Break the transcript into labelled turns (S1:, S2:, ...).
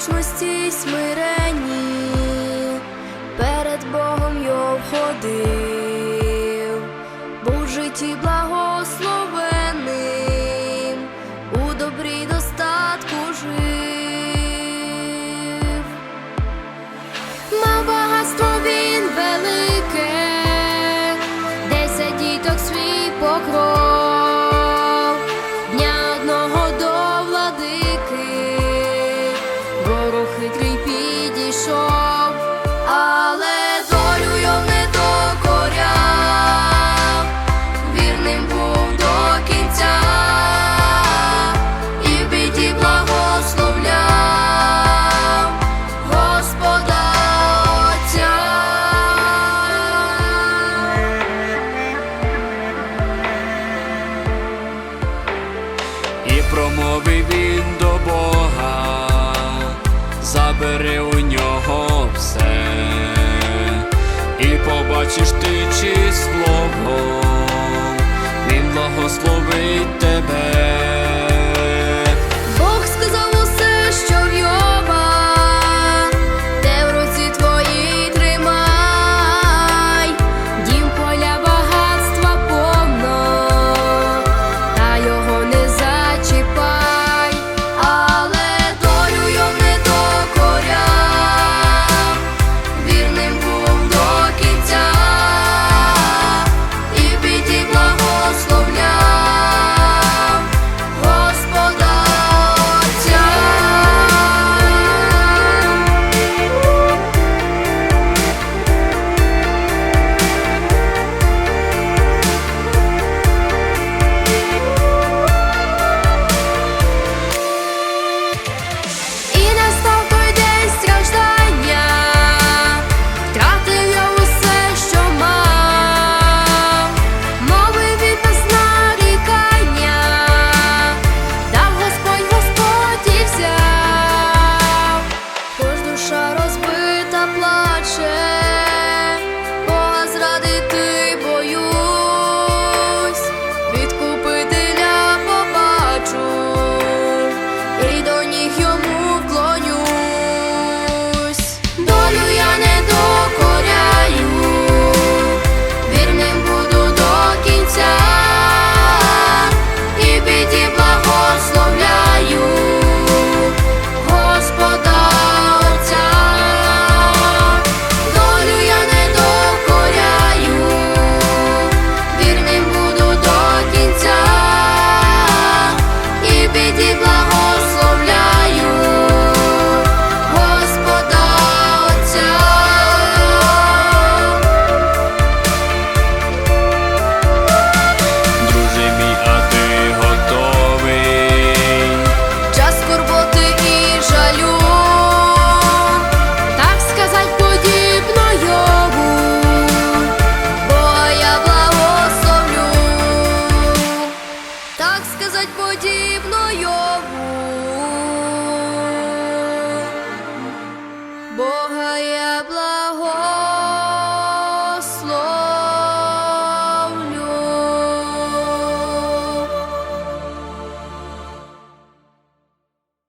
S1: послушності й смиренні, перед Богом його входив, був житті благословенним, у добрій достатку жив. Мав багатство він велике, десять діток свій покров, І
S2: він до Бога, забери у нього все, і побачиш ти чи слово, він благословить тебе,